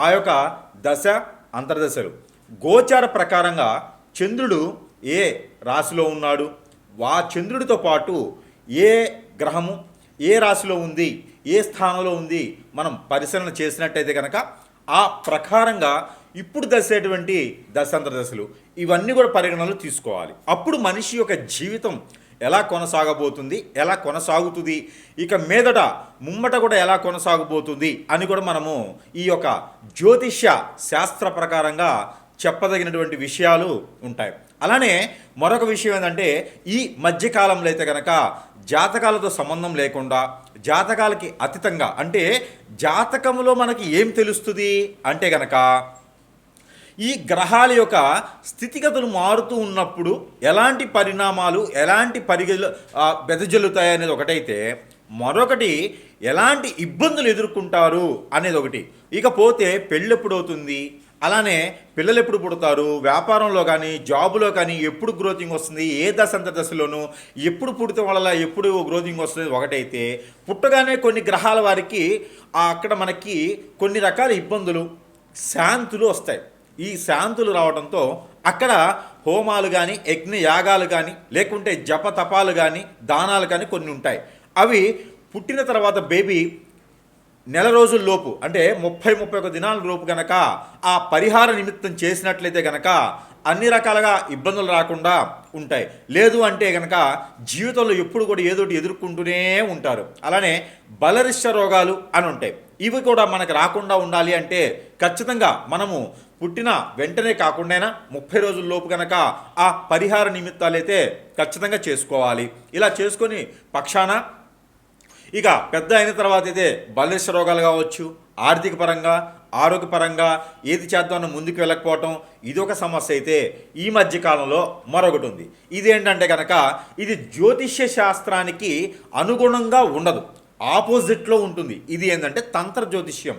ఆ యొక్క దశ అంతర్దశలు. గోచార ప్రకారంగా చంద్రుడు ఏ రాశిలో ఉన్నాడు? వా చంద్రుడితో పాటు ఏ గ్రహము ఏ రాశిలో ఉంది ఏ స్థానంలో ఉంది మనం పరిశీలన చేసినట్టయితే కనుక ఆ ప్రకారంగా ఇప్పుడు దశేటువంటి దశాంతర దశలు ఇవన్నీ కూడా పరిగణనలు తీసుకోవాలి. అప్పుడు మనిషి యొక్క జీవితం ఎలా కొనసాగబోతుంది ఎలా కొనసాగుతుంది ఇక మీదట ముమ్మట కూడా ఎలా కొనసాగబోతుంది అని కూడా మనము ఈ యొక్క జ్యోతిష్య శాస్త్ర ప్రకారంగా చెప్పదగినటువంటి విషయాలు ఉంటాయి. అలానే మరొక విషయం ఏంటంటే ఈ మధ్యకాలంలో అయితే కనుక జాతకాలతో సంబంధం లేకుండా జాతకాలకి అతీతంగా అంటే జాతకంలో మనకి ఏం తెలుస్తుంది అంటే కనుక ఈ గ్రహాల యొక్క స్థితిగతులు మారుతూ ఉన్నప్పుడు ఎలాంటి పరిణామాలు ఎలాంటి పరిగెలు బెదజల్లుతాయి అనేది ఒకటైతే మరొకటి ఎలాంటి ఇబ్బందులు ఎదుర్కొంటారు అనేది ఒకటి. ఇకపోతే పెళ్ళి ఎప్పుడు అవుతుంది? అలానే పిల్లలు ఎప్పుడు పుడతారు? వ్యాపారంలో కానీ జాబులో కానీ ఎప్పుడు గ్రోతింగ్ వస్తుంది? ఏ దశంత దశలోనూ ఎప్పుడు పుడితే వల్ల ఎప్పుడు గ్రోతింగ్ వస్తుంది? ఒకటైతే పుట్టగానే కొన్ని గ్రహాల వారికి అక్కడ మనకి కొన్ని రకాల ఇబ్బందులు శాంతులు వస్తాయి. ఈ శాంతులు రావడంతో అక్కడ హోమాలు కానీ యజ్ఞ యాగాలు కానీ లేకుంటే జపతపాలు కానీ దానాలు కానీ కొన్ని ఉంటాయి. అవి పుట్టిన తర్వాత బేబీ నెల రోజుల్లోపు అంటే ముప్పై ముప్పై ఒక దినాల లోపు గనక ఆ పరిహార నిమిత్తం చేసినట్లయితే గనక అన్ని రకాలుగా ఇబ్బందులు రాకుండా ఉంటాయి. లేదు అంటే కనుక జీవితంలో ఎప్పుడు కూడా ఏదో ఎదుర్కొంటూనే ఉంటారు. అలానే బలరిష్ట రోగాలు అని ఉంటాయి. ఇవి కూడా మనకు రాకుండా ఉండాలి అంటే ఖచ్చితంగా మనము పుట్టిన వెంటనే కాకుండా ముప్పై రోజుల లోపు కనుక ఆ పరిహార నిమిత్తాలైతే ఖచ్చితంగా చేసుకోవాలి. ఇలా చేసుకొని పక్షాన ఇక పెద్ద అయిన తర్వాత అయితే బలరిష్ట రోగాలు కావచ్చు ఆర్థిక పరంగా ఆరోగ్యపరంగా ఏది చేద్దామని ముందుకు వెళ్ళకపోవటం ఇది ఒక సమస్య అయితే ఈ మధ్య కాలంలో మరొకటి ఉంది. ఇదేంటంటే కనుక ఇది జ్యోతిష్య శాస్త్రానికి అనుగుణంగా ఉండదు. ఆపోజిట్లో ఉంటుంది. ఇది ఏంటంటే తంత్ర జ్యోతిష్యం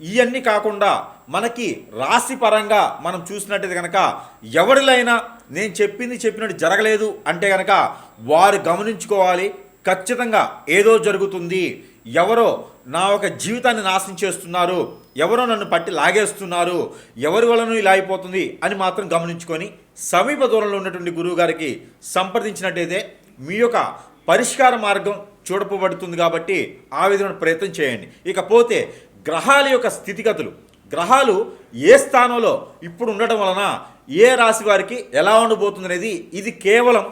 ఇవన్నీ కాకుండా మనకి రాశి పరంగా మనం చూసినట్టయితే కనుక ఎవరిలైనా నేను చెప్పింది చెప్పినట్టు జరగలేదు అంటే కనుక వారు గమనించుకోవాలి. ఖచ్చితంగా ఏదో జరుగుతుంది. ఎవరో నా ఒక జీవితాన్ని నాశనం చేస్తున్నారు. ఎవరో నన్ను పట్టి లాగేస్తున్నారు. ఎవరి వలన ఇలా అయిపోతుంది అని మాత్రం గమనించుకొని సమీప దూరంలో ఉన్నటువంటి గురువు గారికి సంప్రదించినట్టయితే మీ యొక్క పరిష్కార మార్గం చూడపబడుతుంది కాబట్టి ఆ విధమైన ప్రయత్నం చేయండి. ఇకపోతే గ్రహాల యొక్క స్థితిగతులు. గ్రహాలు ఏ స్థానంలో ఇప్పుడు ఉండటం వలన ఏ రాశి వారికి ఎలా ఉండబోతుంది అనేది ఇది కేవలం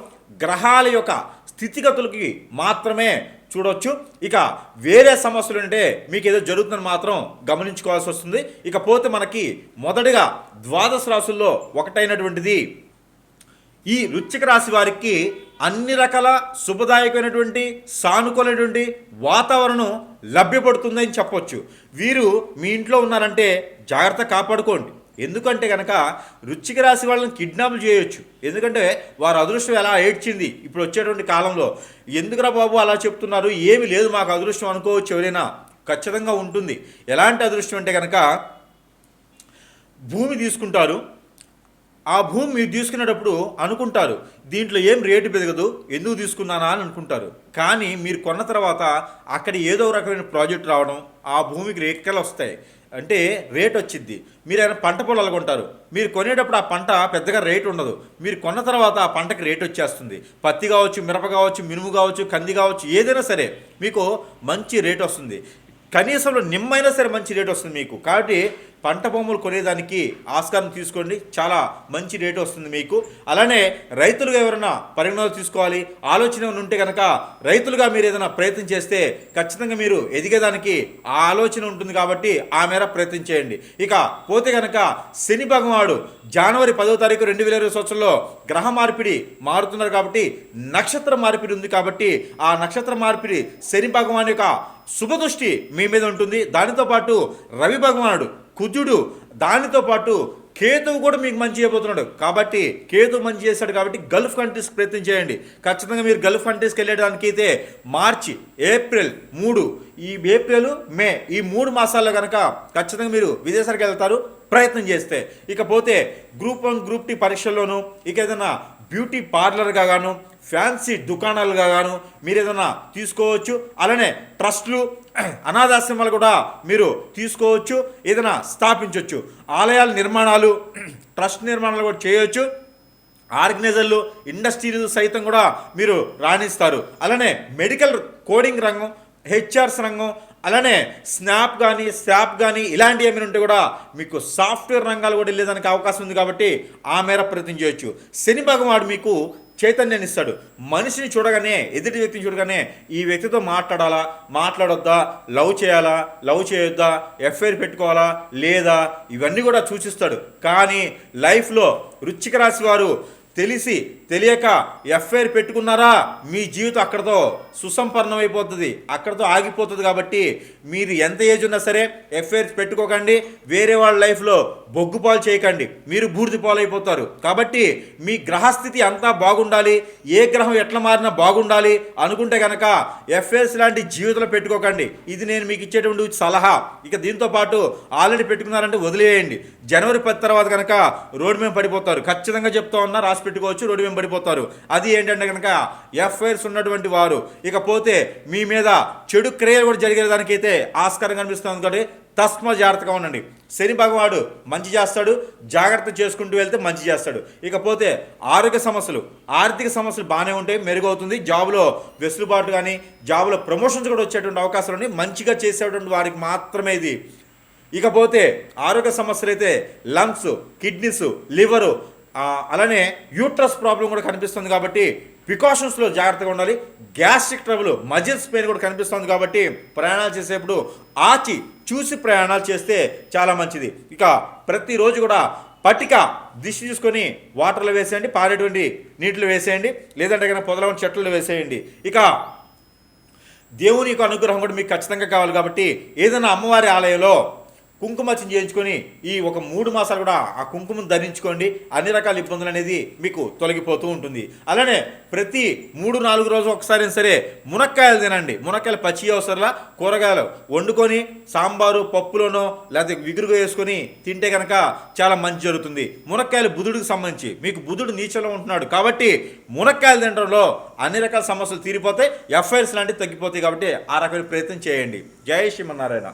గ్రహాల యొక్క స్థితిగతులకి మాత్రమే చూడొచ్చు. ఇక వేరే సమస్యలు ఉంటే మీకు ఏదో జరుగుతుందని మాత్రం గమనించుకోవాల్సి వస్తుంది. ఇకపోతే మనకి మొదటిగా ద్వాదశ రాశుల్లో ఒకటైనటువంటిది ఈ వృచ్చిక రాశి వారికి అన్ని రకాల శుభదాయకమైనటువంటి సానుకూలమైనటువంటి వాతావరణం లభ్యపడుతుందని చెప్పొచ్చు. వీరు మీ ఇంట్లో ఉన్నారంటే జాగ్రత్త కాపాడుకోండి. ఎందుకంటే కనుక రుచిక రాశి వాళ్ళని కిడ్నాప్ చేయొచ్చు. ఎందుకంటే వారు అదృష్టం ఎలా ఏడ్చింది ఇప్పుడు వచ్చేటువంటి కాలంలో. ఎందుకురా బాబు అలా చెప్తున్నారు? ఏమి లేదు మాకు అదృష్టం అనుకోవచ్చు ఎవరైనా. ఖచ్చితంగా ఉంటుంది. ఎలాంటి అదృష్టం అంటే కనుక భూమి తీసుకుంటారు. ఆ భూమి మీరు తీసుకునేటప్పుడు అనుకుంటారు దీంట్లో ఏం రేటు పెరగదు ఎందుకు తీసుకున్నానా అని అనుకుంటారు. కానీ మీరు కొన్న తర్వాత అక్కడ ఏదో రకమైన ప్రాజెక్ట్ రావడం ఆ భూమికి రేట్కలు వస్తాయి. అంటే రేట్ వచ్చింది మీరు ఏమైనా పంట పొలాలు కొంటారు. మీరు కొనేటప్పుడు ఆ పంట పెద్దగా రేట్ ఉండదు. మీరు కొన్న తర్వాత ఆ పంటకి రేట్ వచ్చేస్తుంది. పత్తి కావచ్చు మిరప కావచ్చు మినుము కావచ్చు కంది కావచ్చు ఏదైనా సరే మీకు మంచి రేట్ వస్తుంది. కనీసంలో నిమ్మైనా సరే మంచి రేట్ వస్తుంది మీకు. కాబట్టి పంట భూములు కొనేదానికి ఆస్కారం తీసుకోండి. చాలా మంచి రేటు వస్తుంది మీకు. అలానే రైతులుగా ఎవరైనా పరిగణనలు తీసుకోవాలి. ఆలోచన ఉంటే కనుక రైతులుగా మీరు ఏదైనా ప్రయత్నం చేస్తే ఖచ్చితంగా మీరు ఎదిగేదానికి ఆ ఆలోచన ఉంటుంది కాబట్టి ఆ మేర ప్రయత్నం చేయండి. ఇక పోతే కనుక శని భగవాడు జనవరి పదో తారీఖు రెండు వేల ఇరవై సంవత్సరంలో గ్రహ మార్పిడి మారుతున్నారు కాబట్టి నక్షత్ర మార్పిడి ఉంది కాబట్టి ఆ నక్షత్ర మార్పిడి శని భగవాన్ యొక్క శుభదృష్టి మీ మీద ఉంటుంది. దానితో పాటు రవి భగవానుడు కుజుడు దానితో పాటు కేతువు కూడా మీకు మంచి చేయబోతున్నాడు. కాబట్టి కేతు మంచి చేశాడు కాబట్టి గల్ఫ్ కంట్రీస్కి ప్రయత్నం చేయండి. ఖచ్చితంగా మీరు గల్ఫ్ కంట్రీస్కి వెళ్ళడానికి అయితే మార్చి ఏప్రిల్ మూడు ఈ ఏప్రిల్ మే ఈ మూడు మాసాల్లో కనుక ఖచ్చితంగా మీరు విదేశాలకు వెళ్తారు ప్రయత్నం చేస్తే. ఇకపోతే గ్రూప్ వన్ గ్రూప్ టీ పరీక్షల్లోనూ ఇక ఏదైనా బ్యూటీ పార్లర్గా గాను ఫ్యాన్సీ దుకాణాలుగా గాను మీరు ఏదైనా తీసుకోవచ్చు. అలానే ట్రస్ట్లు అనాథాశ్రమాలు కూడా మీరు తీసుకోవచ్చు ఏదైనా స్థాపించవచ్చు ఆలయాల నిర్మాణాలు ట్రస్ట్ నిర్మాణాలు కూడా చేయవచ్చు ఆర్గనైజర్లు ఇండస్ట్రీలు సైతం కూడా మీరు రాణిస్తారు. అలానే మెడికల్ కోడింగ్ రంగం హెచ్ఆర్స్ రంగం అలానే స్నాప్ కానీ స్నాప్ కానీ ఇలాంటి ఏమైనా ఉంటే కూడా మీకు సాఫ్ట్వేర్ రంగాలు కూడా వెళ్ళేదానికి అవకాశం ఉంది కాబట్టి ఆ మేర ప్రయత్నం చేయొచ్చు. శని భగవాడు మీకు చైతన్యాన్ని ఇస్తాడు మనిషిని చూడగానే ఎదుటి వ్యక్తిని చూడగానే ఈ వ్యక్తితో మాట్లాడాలా? మాట్లాడొద్దా? లవ్ చేయాలా? లవ్ చేయొద్దా? ఎఫ్ఐఆర్ పెట్టుకోవాలా? లేదా? ఇవన్నీ కూడా సూచిస్తాడు. కానీ లైఫ్లో వృచ్చిక రాశి వారు తెలిసి తెలియక ఎఫ్ఐఆర్ పెట్టుకున్నారా? మీ జీవితం అక్కడతో సుసంపన్నం అయిపోతుంది అక్కడతో ఆగిపోతుంది కాబట్టి మీరు ఎంత ఏజ్ ఉన్నా సరే ఎఫ్ఐఆర్ పెట్టుకోకండి. వేరే వాళ్ళ లైఫ్లో బొగ్గు పాలు చేయకండి. మీరు బూడిద పాలైపోతారు. కాబట్టి మీ గ్రహస్థితి అంతా బాగుండాలి. ఏ గ్రహం ఎట్లా మారినా బాగుండాలి అనుకుంటే కనుక ఎఫ్ఐఆర్స్ లాంటి జీవితంలో పెట్టుకోకండి. ఇది నేను మీకు ఇచ్చేటువంటి సలహా. ఇక దీంతో పాటు ఆల్రెడీ పెట్టుకున్నారంటే వదిలేయండి. జనవరి పది తర్వాత కనుక రోడ్డు మీద పడిపోతారు. ఖచ్చితంగా చెప్తా ఉన్నా రాసి పెట్టుకోవచ్చు రోడ్డు మీద పడిపోతారు. అది ఏంటంటే కనుక ఎఫ్ఐఆర్స్ ఉన్నటువంటి వారు ఇకపోతే మీ మీద చెడు క్రియలు కూడా జరిగేదానికైతే ఆస్కారం కనిపిస్తుంది. కాబట్టి తస్మ జాగ్రత్తగా ఉండండి. శని భగవాడు మంచి చేస్తాడు జాగ్రత్త చేసుకుంటూ వెళ్తే మంచి చేస్తాడు. ఇకపోతే ఆరోగ్య సమస్యలు ఆర్థిక సమస్యలు బాగానే ఉంటాయి మెరుగవుతుంది. జాబ్లో వెసులుబాటు కానీ జాబ్లో ప్రమోషన్స్ కూడా వచ్చేటువంటి అవకాశాలు ఉన్నాయి. మంచిగా చేసేటువంటి వారికి మాత్రమే ఇది. ఇకపోతే ఆరోగ్య సమస్యలు అయితే లంగ్స్ కిడ్నీస్ లివరు అలానే యూట్రస్ ప్రాబ్లం కూడా కనిపిస్తుంది కాబట్టి ప్రికాషన్స్లో జాగ్రత్తగా ఉండాలి. గ్యాస్ట్రిక్ ట్రబుల్ మజిల్స్ పెయిన్ కూడా కనిపిస్తుంది కాబట్టి ప్రయాణాలు చేసేప్పుడు ఆచి చూసి ప్రయాణాలు చేస్తే చాలా మంచిది. ఇక ప్రతిరోజు కూడా పట్టిక దిష్టి చూసుకొని వాటర్లో వేసేయండి పారేటువంటి నీటిలో వేసేయండి లేదంటే కనుక పొదలవని చెట్లలో వేసేయండి. ఇక దేవుని యొక్క అనుగ్రహం కూడా మీకు ఖచ్చితంగా కావాలి కాబట్టి ఏదైనా అమ్మవారి ఆలయంలో కుంకుమార్చన చేయించుకొని ఈ ఒక మూడు మాసాలు కూడా ఆ కుంకుమను ధరించుకోండి. అన్ని రకాల ఇబ్బందులు అనేది మీకు తొలగిపోతూ ఉంటుంది. అలానే ప్రతి మూడు నాలుగు రోజులు ఒకసారి సరే మునక్కాయలు తినండి. మునక్కాయలు పచ్చి అవసరంలా కూరగాయలు వండుకొని సాంబారు పప్పులోనో లేకపోతే విగురుగా వేసుకొని తింటే కనుక చాలా మంచి జరుగుతుంది. మునక్కాయలు బుధుడికి సంబంధించి. మీకు బుధుడు నీచలో ఉంటున్నాడు కాబట్టి మునక్కాయలు తినడంలో అన్ని రకాల సమస్యలు తీరిపోతాయి. ఎఫ్ఐఆర్స్ లాంటివి తగ్గిపోతాయి కాబట్టి ఆ రకమైన ప్రయత్నం చేయండి. జయ శ్రీమన్నారాయణ.